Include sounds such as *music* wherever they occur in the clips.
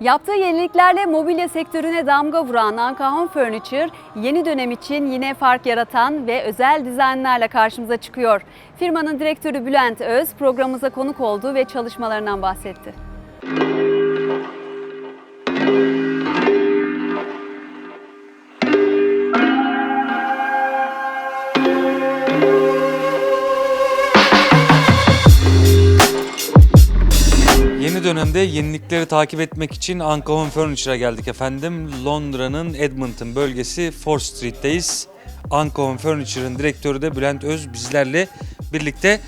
Yaptığı yeniliklerle mobilya sektörüne damga vuran Anka Home Furniture, yeni dönem için yine fark yaratan ve özel dizaynlarla karşımıza çıkıyor. Firmanın direktörü Bülent Öz programımıza konuk oldu ve çalışmalarından bahsetti. Dönemde yenilikleri takip etmek için Anka Home Furniture'a geldik efendim. Londra'nın Edmonton bölgesi Fort Street'teyiz. Anka Home Furniture'ın direktörü de Bülent Öz bizlerle birlikte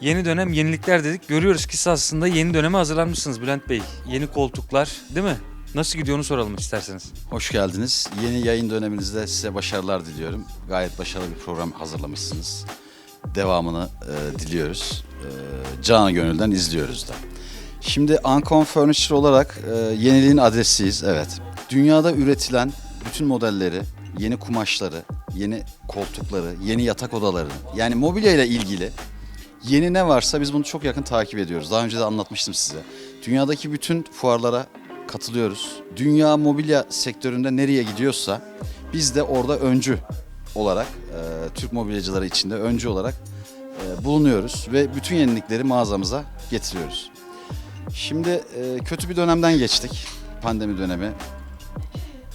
yeni dönem yenilikler dedik. Görüyoruz ki siz aslında yeni döneme hazırlanmışsınız Bülent Bey. Yeni koltuklar değil mi? Nasıl gidiyor onu soralım isterseniz. Hoş geldiniz. Yeni yayın döneminizde size başarılar diliyorum. Gayet başarılı bir program hazırlamışsınız. Devamını e, diliyoruz. E, canı gönülden izliyoruz da. Şimdi Ancon Furniture olarak e, yeniliğin adresiyiz. Evet. Dünyada üretilen bütün modelleri, yeni kumaşları, yeni koltukları, yeni yatak odalarını yani mobilya ile ilgili Yeni ne varsa biz bunu çok yakın takip ediyoruz. Daha önce de anlatmıştım size. Dünyadaki bütün fuarlara katılıyoruz. Dünya mobilya sektöründe nereye gidiyorsa biz de orada öncü olarak e, Türk mobilyacıları içinde öncü olarak e, bulunuyoruz ve bütün yenilikleri mağazamıza getiriyoruz. Şimdi e, kötü bir dönemden geçtik. Pandemi dönemi.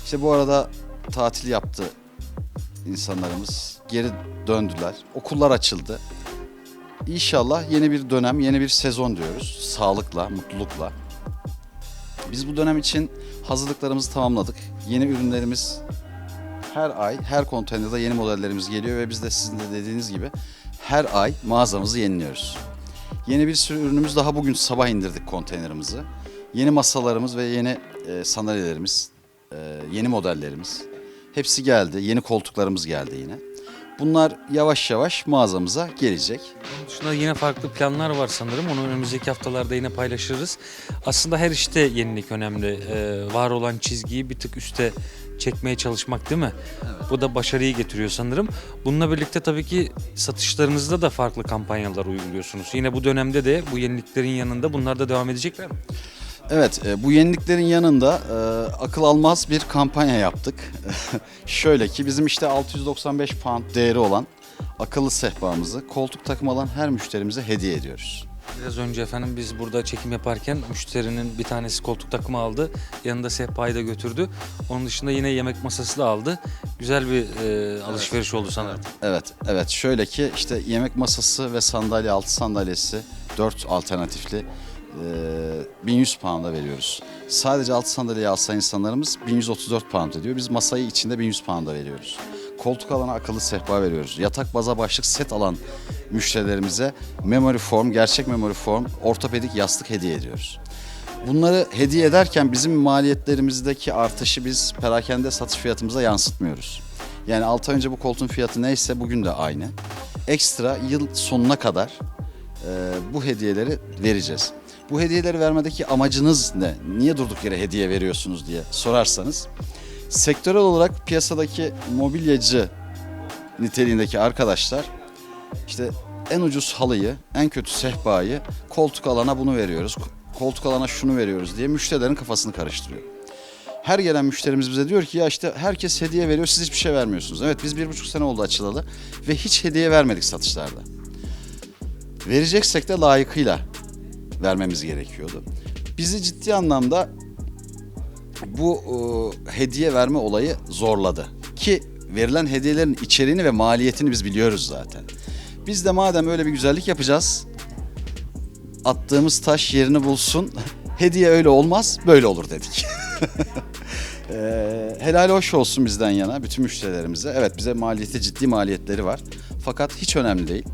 İşte bu arada tatil yaptı insanlarımız. Geri döndüler. Okullar açıldı. İnşallah yeni bir dönem, yeni bir sezon diyoruz. Sağlıkla, mutlulukla. Biz bu dönem için hazırlıklarımızı tamamladık. Yeni ürünlerimiz her ay, her konteynerde yeni modellerimiz geliyor ve biz de sizin de dediğiniz gibi her ay mağazamızı yeniliyoruz. Yeni bir sürü ürünümüz daha bugün sabah indirdik konteynerimizi. Yeni masalarımız ve yeni e, sandalyelerimiz, e, yeni modellerimiz hepsi geldi. Yeni koltuklarımız geldi yine. Bunlar yavaş yavaş mağazamıza gelecek. Bunun dışında yine farklı planlar var sanırım. Onu önümüzdeki haftalarda yine paylaşırız. Aslında her işte yenilik önemli. Ee, var olan çizgiyi bir tık üste çekmeye çalışmak değil mi? Bu da başarıyı getiriyor sanırım. Bununla birlikte tabii ki satışlarınızda da farklı kampanyalar uyguluyorsunuz. Yine bu dönemde de bu yeniliklerin yanında bunlar da devam edecekler mi? Evet, e, bu yeniliklerin yanında e, akıl almaz bir kampanya yaptık. *laughs* Şöyle ki bizim işte 695 pound değeri olan akıllı sehpamızı koltuk takım alan her müşterimize hediye ediyoruz. Biraz önce efendim biz burada çekim yaparken müşterinin bir tanesi koltuk takımı aldı. Yanında sehpayı da götürdü. Onun dışında yine yemek masası da aldı. Güzel bir e, alışveriş oldu sanırım. Evet, evet. Şöyle ki işte yemek masası ve sandalye, altı sandalyesi 4 alternatifli e, 1100 pound'a veriyoruz. Sadece altı sandalyeyi alsa insanlarımız 1134 pound ediyor. Biz masayı içinde 1100 pound'a veriyoruz. Koltuk alana akıllı sehpa veriyoruz. Yatak baza başlık set alan müşterilerimize memory form, gerçek memory form, ortopedik yastık hediye ediyoruz. Bunları hediye ederken bizim maliyetlerimizdeki artışı biz perakende satış fiyatımıza yansıtmıyoruz. Yani 6 ay önce bu koltuğun fiyatı neyse bugün de aynı. Ekstra yıl sonuna kadar e, bu hediyeleri vereceğiz. Bu hediyeleri vermedeki amacınız ne? Niye durduk yere hediye veriyorsunuz diye sorarsanız sektörel olarak piyasadaki mobilyacı niteliğindeki arkadaşlar işte en ucuz halıyı, en kötü sehpayı koltuk alana bunu veriyoruz. Koltuk alana şunu veriyoruz diye müşterilerin kafasını karıştırıyor. Her gelen müşterimiz bize diyor ki ya işte herkes hediye veriyor siz hiçbir şey vermiyorsunuz. Evet biz bir buçuk sene oldu açılalı ve hiç hediye vermedik satışlarda. Vereceksek de layıkıyla vermemiz gerekiyordu. Bizi ciddi anlamda bu e, hediye verme olayı zorladı. Ki verilen hediyelerin içeriğini ve maliyetini biz biliyoruz zaten. Biz de madem öyle bir güzellik yapacağız, attığımız taş yerini bulsun. *laughs* Hediye öyle olmaz, böyle olur dedik. Ee, *laughs* helal hoş olsun bizden yana bütün müşterilerimize. Evet bize maliyeti ciddi maliyetleri var. Fakat hiç önemli değil.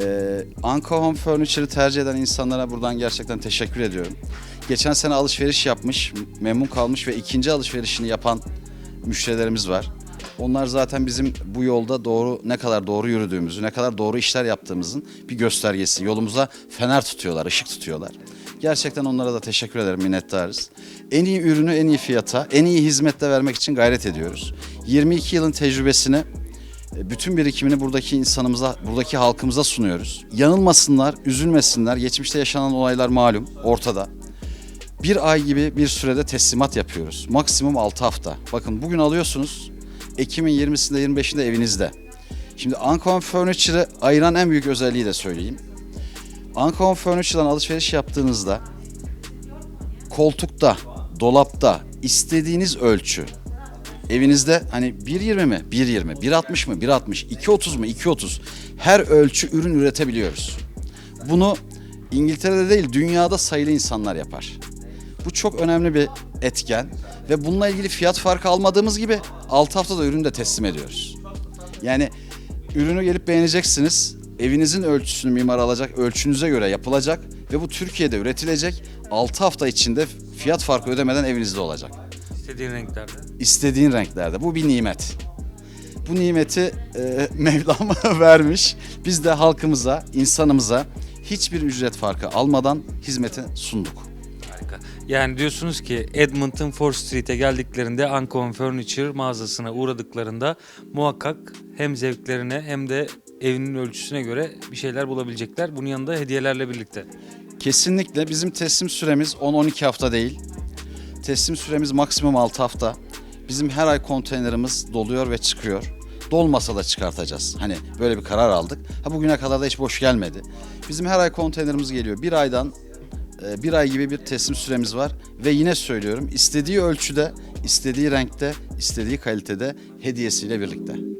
Ee, Anka Home Furniture'ı tercih eden insanlara buradan gerçekten teşekkür ediyorum. Geçen sene alışveriş yapmış, memnun kalmış ve ikinci alışverişini yapan müşterilerimiz var. Onlar zaten bizim bu yolda doğru ne kadar doğru yürüdüğümüzü, ne kadar doğru işler yaptığımızın bir göstergesi. Yolumuza fener tutuyorlar, ışık tutuyorlar. Gerçekten onlara da teşekkür ederim, minnettarız. En iyi ürünü en iyi fiyata, en iyi hizmette vermek için gayret ediyoruz. 22 yılın tecrübesini bütün birikimini buradaki insanımıza, buradaki halkımıza sunuyoruz. Yanılmasınlar, üzülmesinler. Geçmişte yaşanan olaylar malum, ortada. bir ay gibi bir sürede teslimat yapıyoruz. Maksimum 6 hafta. Bakın bugün alıyorsunuz. Ekim'in 20'sinde 25'inde evinizde. Şimdi Uncommon Furniture'ı ayıran en büyük özelliği de söyleyeyim. Uncommon Furniture'dan alışveriş yaptığınızda koltukta, dolapta istediğiniz ölçü evinizde hani 1.20 mi? 1.20, 1.60 mı? 1.60, 2.30 mu? 2.30 her ölçü ürün üretebiliyoruz. Bunu İngiltere'de değil dünyada sayılı insanlar yapar. Bu çok önemli bir etken ve bununla ilgili fiyat farkı almadığımız gibi 6 haftada ürünü de teslim ediyoruz. Yani ürünü gelip beğeneceksiniz. Evinizin ölçüsünü mimar alacak, ölçünüze göre yapılacak ve bu Türkiye'de üretilecek. 6 hafta içinde fiyat farkı ödemeden evinizde olacak. İstediğin renklerde. İstediğin renklerde. Bu bir nimet. Bu nimeti e, *laughs* Mevlam *laughs* vermiş. Biz de halkımıza, insanımıza hiçbir ücret farkı almadan hizmeti sunduk. Harika. Yani diyorsunuz ki Edmonton Fort Street'e geldiklerinde Uncommon Furniture mağazasına uğradıklarında muhakkak hem zevklerine hem de evinin ölçüsüne göre bir şeyler bulabilecekler. Bunun yanında hediyelerle birlikte. Kesinlikle bizim teslim süremiz 10-12 hafta değil. Teslim süremiz maksimum 6 hafta. Bizim her ay konteynerimiz doluyor ve çıkıyor. Dolmasa da çıkartacağız. Hani böyle bir karar aldık. Ha bugüne kadar da hiç boş gelmedi. Bizim her ay konteynerimiz geliyor. Bir aydan e, bir ay gibi bir teslim süremiz var. Ve yine söylüyorum istediği ölçüde, istediği renkte, istediği kalitede hediyesiyle birlikte.